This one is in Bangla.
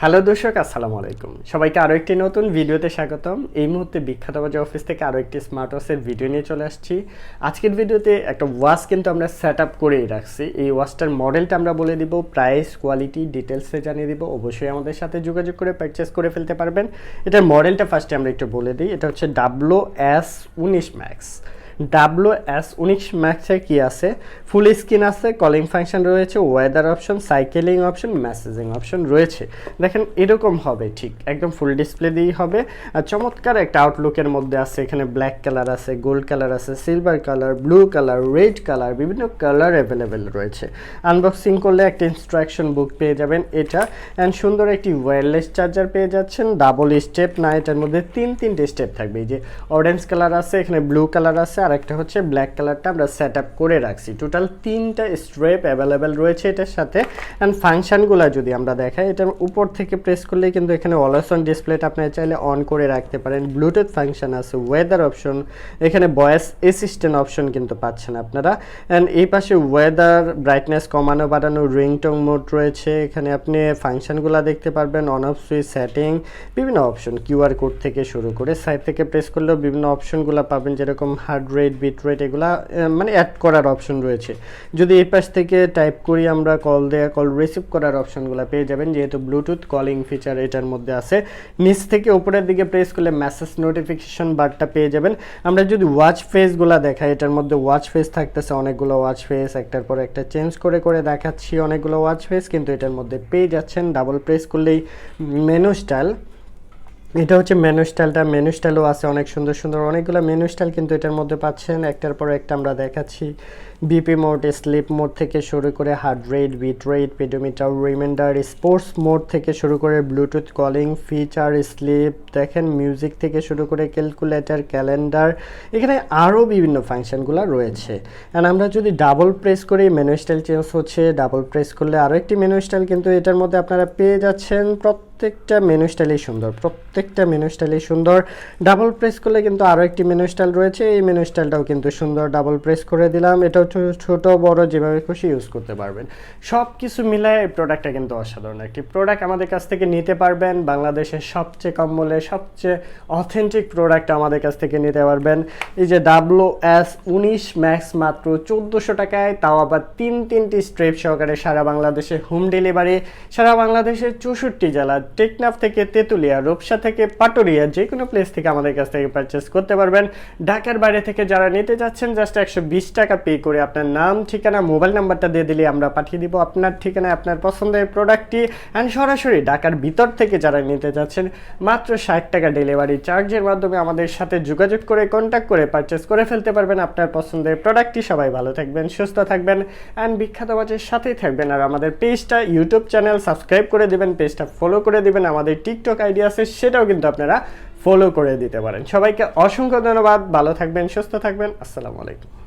হ্যালো দর্শক, আসসালামু আলাইকুম। সবাইকে আরও একটি নতুন ভিডিওতে স্বাগতম। এই মুহূর্তে বিখ্যাত বাজার অফিস থেকে আরও একটি স্মার্ট ওয়াচের ভিডিও নিয়ে চলে আসছি। আজকের ভিডিওতে একটা ওয়াচ কিন্তু আমরা সেট আপ করেই রাখছি। এই ওয়াচটার মডেলটা আমরা বলে দিব প্রাইস কোয়ালিটি ডিটেলসে জানিয়ে দিব। অবশ্যই আমাদের সাথে যোগাযোগ করে পারচেস করে ফেলতে পারবেন। এটার মডেলটা ফার্স্টে আমরা একটু বলে দিই। এটা হচ্ছে ডাব্লো এস উনিশ ম্যাক্স ডাব্লু এস উনিশ ম্যাক্সে কি আছে? ফুল স্ক্রিন আছে, কলিং ফাংশন রয়েছে, weather option, cycling option, messaging option রয়েছে। দেখেন, এরকম হবে, ঠিক। একদম ফুল ডিসপ্লে দিয়েই হবে। আর চমৎকার একটা আউটলুকের মধ্যে আছে, এখানে ব্ল্যাক কালার আছে গোল্ড কালার আছে silver colour blue colour red colour বিভিন্ন কালার অ্যাভেলেবেল রয়েছে। আনবক্সিং করলে একটা ইনস্ট্রাকশন বুক পেয়ে যাবেন এটা। অ্যান্ড সুন্দর একটি ওয়্যারলেস চার্জার পেয়ে যাচ্ছেন। ডাবল স্টেপ না, এটার মধ্যে তিন, তিনটে স্টেপ থাকবে। এই যে অরেঞ্জ কালার আছে, এখানে ব্লু কালার আছে আর একটা হচ্ছে ব্ল্যাক কালারটা আমরা সেট আপ করে রাখছি। টোটাল তিনটা স্ট্রেপ অ্যাভেলেবেল রয়েছে এটার সাথে। অ্যান্ড ফাংশনগুলো যদি আমরা দেখাই, এটার উপর থেকে প্রেস করলে কিন্তু এখানে অলওয়েস অন ডিসপ্লেটা আপনারা চাইলে অন করে রাখতে পারেন। ব্লুটুথ ফাংশন আছে ওয়েদার অপশন এখানে ভয়েস অ্যাসিস্ট্যান্ট অপশন কিন্তু পাচ্ছেন আপনারা। অ্যান্ড এই পাশে ওয়েদার ব্রাইটনেস কমানো, বাড়ানো রিংটং মোড রয়েছে। এখানে আপনি ফাংশনগুলো দেখতে পারবেন অন অফ সুইচ সেটিং বিভিন্ন অপশন কিউআর কোড থেকে শুরু করে সাইড থেকে প্রেস করলেও বিভিন্ন অপশনগুলো পাবেন, যেরকম হার্ড রেট বিট রেট এগুলা মানে অ্যাড করার অপশন রয়েছে। যদি এই পাশ থেকে টাইপ করি আমরা কল দেয়া কল রিসিভ করার অপশনগুলো পেয়ে যাবেন, যেহেতু ব্লুটুথ কলিং ফিচার এটার মধ্যে আছে। নিচ থেকে উপরের দিকে প্রেস করলে মেসেজ নোটিফিকেশন বারটা পেয়ে যাবেন। আমরা যদি ওয়াচ ফেসগুলো দেখাই, এটার মধ্যে ওয়াচ ফেস থাকতেছে, অনেকগুলো ওয়াচ ফেস একটার পর একটা চেঞ্জ করে করে দেখাচ্ছি অনেকগুলো ওয়াচ ফেস কিন্তু এটার মধ্যে পেয়ে যাচ্ছেন। ডাবল প্রেস করলেই মেনু স্টাইল এটা হচ্ছে মেনু স্টাইলটা মেনু স্টাইলও আছে অনেক সুন্দর সুন্দর। অনেকগুলো মেনু স্টাইল কিন্তু এটার মধ্যে পাচ্ছেন। একটার পর একটা আমরা দেখাচ্ছি। বিপি মোড স্লিপ মোড থেকে শুরু করে heart rate beat rate pedometer reminder sports mode থেকে শুরু করে ব্লুটুথ কলিং ফিচার স্লিপ দেখেন মিউজিক থেকে শুরু করে ক্যালকুলেটর ক্যালেন্ডার এখানে আরও বিভিন্ন ফাংশনগুলো রয়েছে। অ্যান্ড আমরা যদি ডাবল প্রেস করি মেনু স্টাইল চেঞ্জ হচ্ছে ডাবল প্রেস করলে আরও একটি মেনু স্টাইল কিন্তু এটার মধ্যে আপনারা পেয়ে যাচ্ছেন প্রত্যেকটা মেনু স্টাইলই সুন্দর, প্রত্যেকটা মেনু স্টাইলই সুন্দর। ডাবল প্রেস করলে কিন্তু আরও একটি মেনু স্টাইল রয়েছে, এই মেনু স্টাইলটাও কিন্তু সুন্দর ডাবল প্রেস করে দিলাম। এটাও ছোট বড় যেভাবে খুশি ইউজ করতে পারবেন। সব কিছু মিলায় এই প্রোডাক্টটা কিন্তু অসাধারণ। একটি প্রোডাক্ট আমাদের কাছ থেকে নিতে পারবেন, বাংলাদেশের সবচেয়ে কম মূল্যে সবচেয়ে অথেন্টিক প্রোডাক্ট আমাদের কাছ থেকে নিতে পারবেন। এই যে ডাব্লু এস উনিশ ম্যাক্স মাত্র চোদ্দোশো টাকায়, তাও আবার তিন, তিনটি স্ট্রেপ সহকারে সারা বাংলাদেশে হোম ডেলিভারি সারা বাংলাদেশের চৌষট্টি জেলা, টেকনাফ থেকে তেঁতুলিয়া, রূপসা থেকে পাটুরিয়া যে কোনো প্লেস থেকে আমাদের কাছ থেকে পারচেস করতে পারবেন। ঢাকার বাইরে থেকে যারা নিতে যাচ্ছেন জাস্ট একশো বিশ টাকা পে করে আপনার নাম, ঠিকানা, মোবাইল নাম্বারটা দিয়ে দিলে আমরা পাঠিয়ে দিব আপনার ঠিকানায় আপনার পছন্দের প্রোডাক্টটি। অ্যান্ড সরাসরি ঢাকার ভিতর থেকে যারা নিতে যাচ্ছেন, মাত্র ষাট টাকা ডেলিভারি চার্জের মাধ্যমে আমাদের সাথে যোগাযোগ করে কন্ট্যাক্ট করে পারচেস করে ফেলতে পারবেন আপনার পছন্দের প্রোডাক্টটি। সবাই ভালো থাকবেন, সুস্থ থাকবেন। অ্যান্ড বিখ্যাত বাজের সাথেই থাকবেন আর আমাদের পেজটা ইউটিউব চ্যানেল সাবস্ক্রাইব করে দেবেন পেজটা ফলো করে দিবেন। আমাদের টিকটক আইডি আছে, সেটাও কিন্তু আপনারা ফলো করে দিতে পারেন। সবাইকে অসংখ্য ধন্যবাদ, ভালো থাকবেন, সুস্থ থাকবেন। আসসালামু আলাইকুম।